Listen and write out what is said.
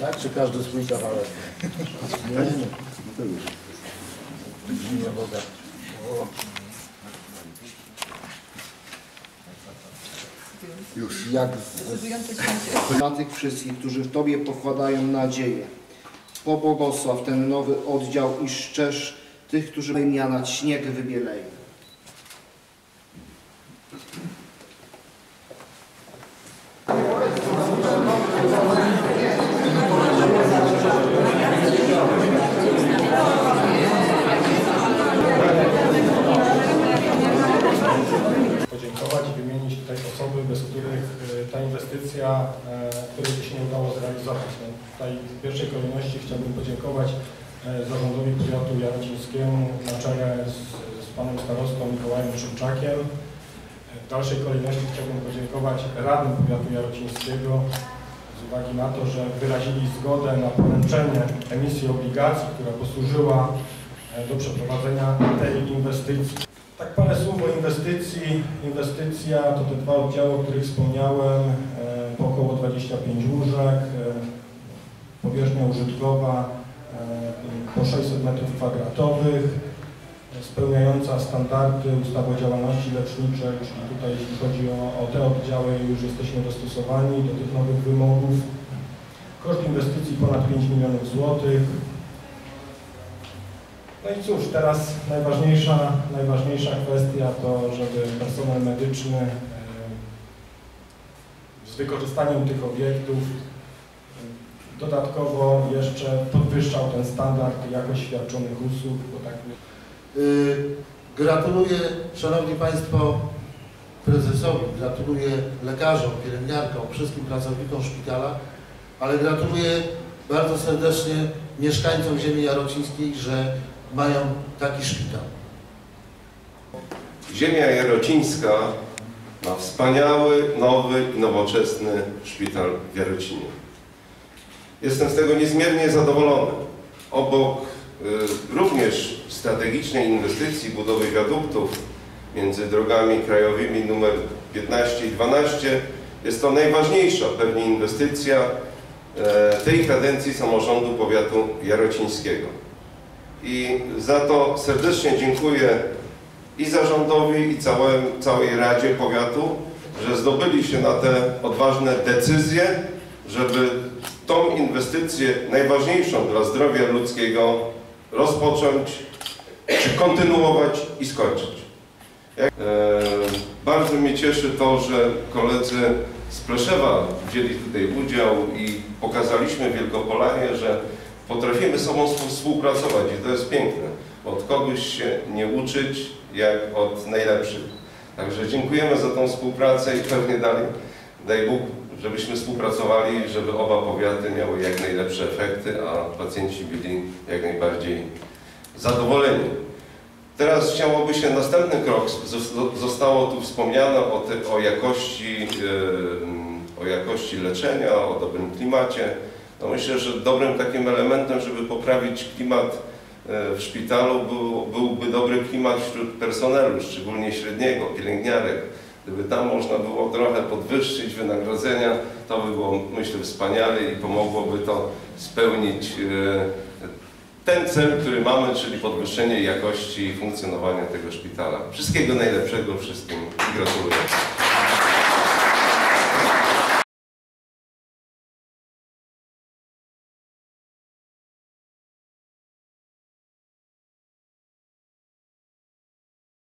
Tak, czy każdy swój kawałek? Nie, nie. Nie Boga. Już. Jak święcie. Dla tych wszystkich, którzy w Tobie pokładają nadzieję. Pobłogosław ten nowy oddział i szczerz tych, którzy imiana śnieg wybieleją. Podziękować i wymienić tutaj osoby, bez których e, ta inwestycja, e, której by się nie udało zrealizować. No, tutaj w pierwszej kolejności chciałbym podziękować e, zarządowi powiatu jarocińskiemu na czele z, z panem starostą Mikołajem Szymczakiem. W dalszej kolejności chciałbym podziękować radnym powiatu jarocińskiego z uwagi na to, że wyrazili zgodę na poręczenie emisji obligacji, która posłużyła e, do przeprowadzenia tej inwestycji. Tak parę słów o inwestycji. Inwestycja to te dwa oddziały, o których wspomniałem, e, po około 25 łóżek, e, powierzchnia użytkowa e, po 600 m2, spełniająca standardy ustawy o działalności leczniczej, czyli tutaj jeśli chodzi o, o te oddziały już jesteśmy dostosowani do tych nowych wymogów. Koszt inwestycji ponad 5 milionów złotych. No i cóż, teraz najważniejsza, najważniejsza kwestia to, żeby personel medyczny e, z wykorzystaniem tych obiektów dodatkowo jeszcze podwyższał ten standard jakość świadczonych usług, bo tak Gratuluję, Szanowni Państwo, prezesowi, gratuluję lekarzom, pielęgniarkom, wszystkim pracownikom szpitala, ale gratuluję bardzo serdecznie mieszkańcom ziemi jarocińskiej, że mają taki szpital. Ziemia Jarocińska ma wspaniały, nowy i nowoczesny szpital w Jarocinie. Jestem z tego niezmiernie zadowolony. Obok y, również strategicznej inwestycji budowy wiaduktów między drogami krajowymi numer 15 i 12 jest to najważniejsza pewnie inwestycja e, tej kadencji samorządu powiatu jarocińskiego. I za to serdecznie dziękuję i zarządowi, i całym, całej Radzie Powiatu, że zdobyli się na te odważne decyzje, żeby tą inwestycję najważniejszą dla zdrowia ludzkiego rozpocząć, czy kontynuować i skończyć. E, bardzo mnie cieszy to, że koledzy z Pleszewa wzięli tutaj udział i pokazaliśmy Wielkopolanie, że potrafimy sobą współpracować i to jest piękne. Od kogoś się nie uczyć, jak od najlepszych. Także dziękujemy za tą współpracę i pewnie dalej, daj Bóg, żebyśmy współpracowali, żeby oba powiaty miały jak najlepsze efekty, a pacjenci byli jak najbardziej zadowoleni. Teraz chciałoby się następny krok, zos- zostało tu wspomniane o, ty, o, jakości, yy, o jakości leczenia, o dobrym klimacie. No myślę, że dobrym takim elementem, żeby poprawić klimat e, w szpitalu był, byłby dobry klimat wśród personelu, szczególnie średniego, pielęgniarek. Gdyby tam można było trochę podwyższyć wynagrodzenia, to by było, myślę, wspaniale i pomogłoby to spełnić e, ten cel, który mamy, czyli podwyższenie jakości funkcjonowania tego szpitala. Wszystkiego najlepszego wszystkim i gratuluję.